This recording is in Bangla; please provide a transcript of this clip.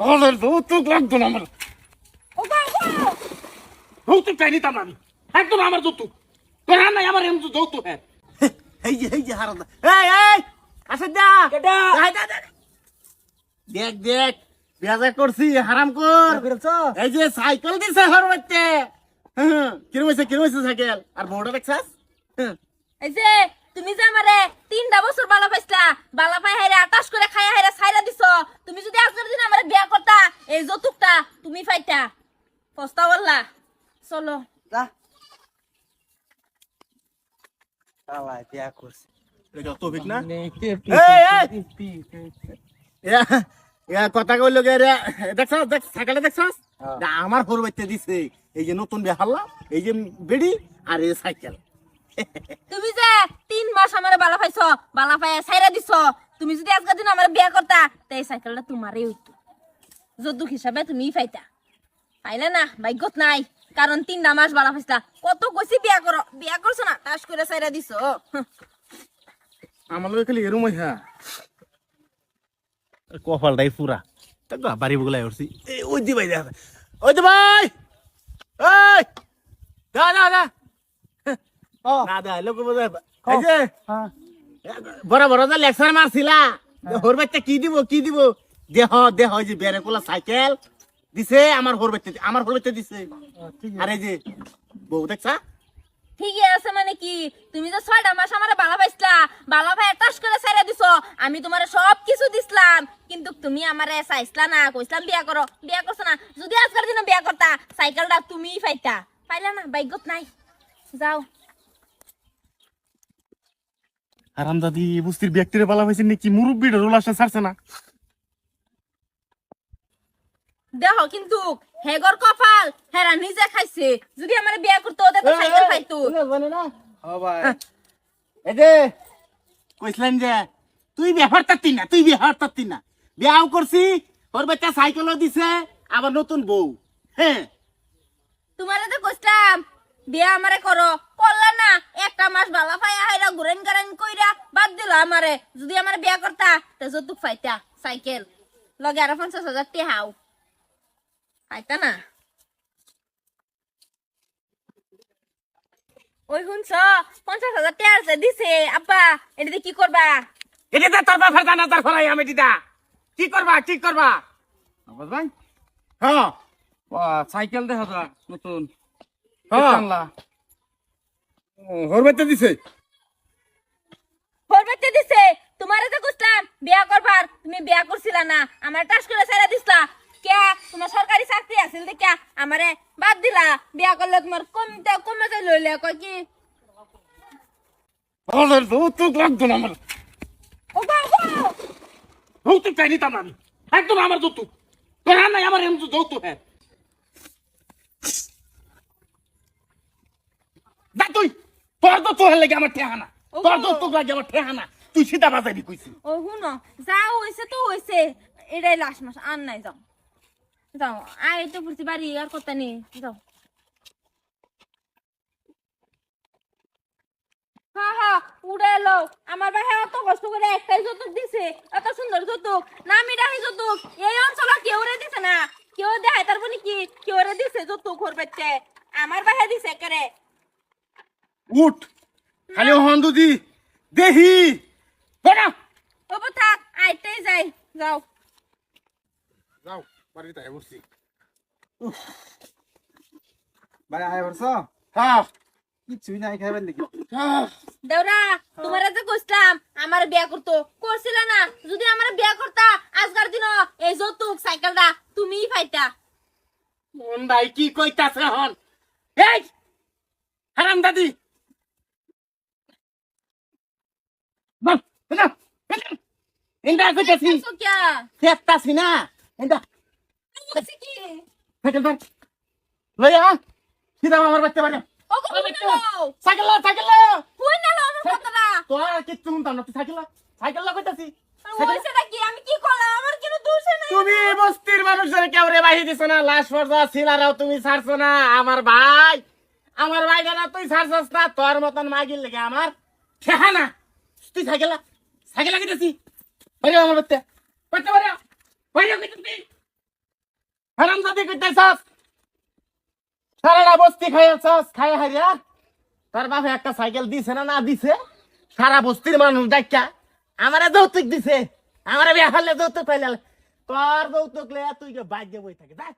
আমার যৌতুক লাগতো না আমার। যৌতুক চাই নিতাম না আমি। একদম আমার যৌতুক। তোর আর নাই আমার এমন যৌতুক হ্যাঁ। এই যে এই যে হারাদা। এই এই আসে দা। দেখ দেখ বেজা করছি হারাম কর। এই যে সাইকেল দিছে হর বাচ্চা কিরম হয়েছে কিরম হয়েছে সাইকেল? আর বউটা দেখছাস। এই যে তুমি যে আমারে তিনটা বছর বালা পাইছলা বালা পাই হাইরা আটাশ করে খাই হাইরা ছাইরা দিছ। তুমি যদি আজকের দিন আমারে বিয়া করতা এই যৌতুকটা তুমি পাইতা। পস্তা বললা। চলো। যা। শালা বিয়া করছে। এটা তৌফিক না। এই এ এ কথা কইলো দেখছাস দেখ সাইকেলটা দেখছাস হ্যাঁ। আমার হর বাচ্চা দিছে। এই যে নতুন বেহাল্লা এই যে বেড়ি আর এই সাইকেল। তুমি যে তিন মাস আমারে বালা পাইছ বালা পাই ছাইরা দিছ তুমি যদি আজকের দিন আমারে বিয়া করতা তাই সাইকেলটা তোমারই হইতো। যৌতুক হিসাবে তুমি পাইতা পাইলে না ভাগ্যত নাই কারণ তিনটা মাস বালা পাইছলা কত কইছি বিয়া করো বিয়া করছ না তাস করে ছাইরা দিছ। আমার লগে খালি এরম হ্যাঁ কপালটাই পুরা তা বাড়ি বগুলাই উঠছি ওই দি ভাই দেখা ওই দি ভাই। এই দা দা দা। ও না দা লোক বোঝা এই যে হ্যাঁ বড় বড় লেকচার মারছিলা হোর বাচ্চা কি দিব কি দিব? দেহ দেহ যে বেরে কোলা সাইকেল দিছে আমার হোর বাচ্চা আমার হোর বাচ্চা দিছে। আর এই যে বউ দেখছা? ঠিকই আছে মানে কি? তুমি যে ছয়টা মাস আমার বালা পাইছলা বালা ভাই টাস করে ছাইরা দিছ আমি তোমার সব কিছু দিছিলাম। কিন্তু তুমি আমারে চাইছলা না কইছিলাম বিয়া করো বিয়া করছ না। যদি আজকের দিনে বিয়া করতা সাইকেলটা তুমিই পাইতা। পাইলা না? ভাগ্যত নাই। যাও। আরাম দাদি বুস্তির ব্যক্তিরে পালা হয়েছে নাকি? মুরব্বীটা রোল আসা ছাড়ছে না। দেহ কিন্তু হেগর কপাল হেরা নিজে খাইছে। যদি আমার বিয়া করতো ওদের তো সাইকেল পাইতো। এই যে কইছিলেন যে তুই বিহার তাত্তি না তুই বিহার তাত্তি না। বিয়াও করছি ওর বাচ্চা সাইকেলও দিছে আবার নতুন বউ। হ্যাঁ তোমারে তো কইতাম বিয়া আমারে করো। করলা না একটা মাস বালা পাইয়া হাইরা ঘুরেন গারেন কইরা বাদ দিল আমারে। যদি আমার বিয়া করতা তে যতুক পাইতা সাইকেল। লগে আরও পঞ্চাশ হাজার টি পাইতা না। ওই শুনছ পঞ্চাশ হাজার টি আছে দিছে। আব্বা এটা দিয়ে কি করবা? এটা তো তোর বাপের দানা তার ফলাই আমি দিদা। কি করবা কি করবা? আবাস ভাই? হ্যাঁ সাইকেল দেখা যা নতুন। হ্যাঁ আনলা। ওর বাচ্চা দিছে। ফরবেতে দিছে। তোমারে তো কইতাম বিয়া করবার তুমি বিয়া করছিলা না। আমার টাস করে ছাইরা দিছলা। কে তোমার সরকারি চাকরি আছিল দেখা আমারে বাদ দিলা। বিয়া করলে তোমার কমতে কমে যাই লইলে কয় কি? আমার যৌতুক লাগতো না আমার। ওগো ওগো! যৌতুক চাই নিতাম আমি। একদম আমার যৌতুক তোর নাই আমার এমন যৌতুক হ্যাঁ। তুই। তোর তো তোর লাগে আমার ঠেহানা তোর যৌতুক লাগে আমার ঠেহানা তুই সীতা বাজাবি কইছি। ও হুনো যা হইছে তো হইছে। এটাই লাস্ট মাস আর নাই যাও। যাও। আয় তো বুঝছি বাড়ি আর কথা নেই। যাও। হা হা উড়ে এলো। আমার ভাই এত কষ্ট করে একটাই যৌতুক দিছে এত সুন্দর যৌতুক। নামি ডাহি যৌতুক। এই অঞ্চলে কেউ রে দিছে না। কেউ দেখায় তার বলি কি? কেউ রে দিছে যৌতুক ওর বাচ্চা আমার ভাই দিছে করে উঠ। খালি হন্দু দি দেহি। বেড়া। ও থাক আইতেই যাই। যাও। যাও। বাড়িতে আয় বসছি। ভাই আয় বলছ হ্যাঁ। কিছুই নাই খাইবেন নাকি হ্যাঁ। দেওরা তোমার যে কইছিলাম আমার বিয়া করতো করছিল না যদি আমার বিয়া করতা আজকার দিন এই যৌতুক সাইকেলটা তুমিই পাইতা। মন ভাই কি কইতাছে হন এই! হারাম দাদি! ইন্দা কইতাছি। দেখছ কিয়া? না। ইন্দা কি? আমার বাচ্চা বাড়ি সাইকেল সাইকেল তোর আর কিচ্ছু শুনতাম না তুই সাইকেল কইতাছি। তুমি বস্তির মানুষের কেউ রে বাহি দিছ না? লাশ পর্যা ছিলারাও তুমি ছাড়ছো না? আমার ভাই আমার ভাই না তুই ছাড়ছস না? তোর মতন মাগির লেগে আমার ঠেহা না তুই সাইকেল সাইকেল বাইরে আমার বাচ্চা বাচ্চা বাইরে বাইরে কইতেছি হারাম জাতি কইতেছস? সারাটা বস্তি খাইয়াছস? খাই হারিয়া? তোর বাপে একটা সাইকেল দিছে না না দিছে? সারা বস্তির মানুষ দেখা আমারে যৌতুক দিছে। আমারে বিয়া হলে যৌতুক পাইলে তোর যৌতুক লে তুই বাইক বই থাকে, যা।